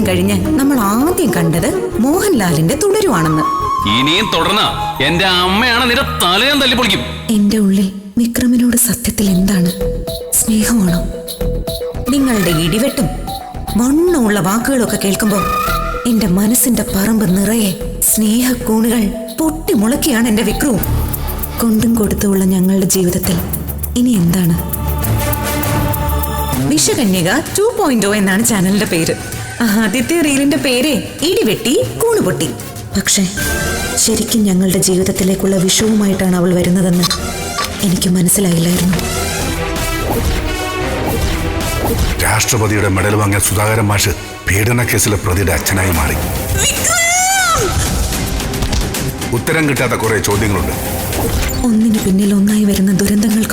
കല്യാണം കഴിഞ്ഞ് നമ്മൾ ആദ്യം കണ്ടത് മോഹൻലാലിന്റെ തുടരുവാണെന്ന്. ഇനിയും തുടർന്ന എന്റെ അമ്മയാണ് നിന്റെ തലയം തല്ലിപ്പൊളിക്കും എന്റെ ഉള്ളിൽ വിക്രമിനോട് സത്യത്തിൽ എന്താണ്? സ്നേഹമാണോ? നിങ്ങളുടെ ഇടിവെട്ടും വണ്ണമുള്ള വാക്കുകളൊക്കെ കേൾക്കുമ്പോൾ എന്റെ മനസ്സിന്റെ പറമ്പ് നിറയെ സ്നേഹക്കൂണുകൾ പൊട്ടിമുളക്കിയാണ് എന്റെ വിക്രവും കൊണ്ടും കൊടുത്തുമുള്ള ഞങ്ങളുടെ ജീവിതത്തിൽ ഇനി എന്താണ്? വിഷകന്യക ടു പോയിന്റ് oh എന്നാണ് ചാനലിന്റെ പേര്. ആദ്യത്തെ റീലിന്റെ പേര് ഇടിവെട്ടി കൂണുപൊട്ടി പക്ഷേ ശരിക്കും ഞങ്ങളുടെ ജീവിതത്തിലേക്കുള്ള വിഷവുമായിട്ടാണ് അവൾ വരുന്നതെന്ന് എനിക്ക് മനസ്സിലായില്ലായിരുന്നു. രാഷ്ട്രപതിയുടെ മെഡൽ വാങ്ങിയ സുധാകരൻ മാഷ് പീഡന കേസിലെ പ്രതിയുടെ അച്ഛനായി മാറി. ഉത്തരം കിട്ടാത്ത കുറെ ചോദ്യങ്ങളുണ്ട്. ഒന്നിനു പിന്നിൽ ഒന്നായി വരുന്ന ആരാണ്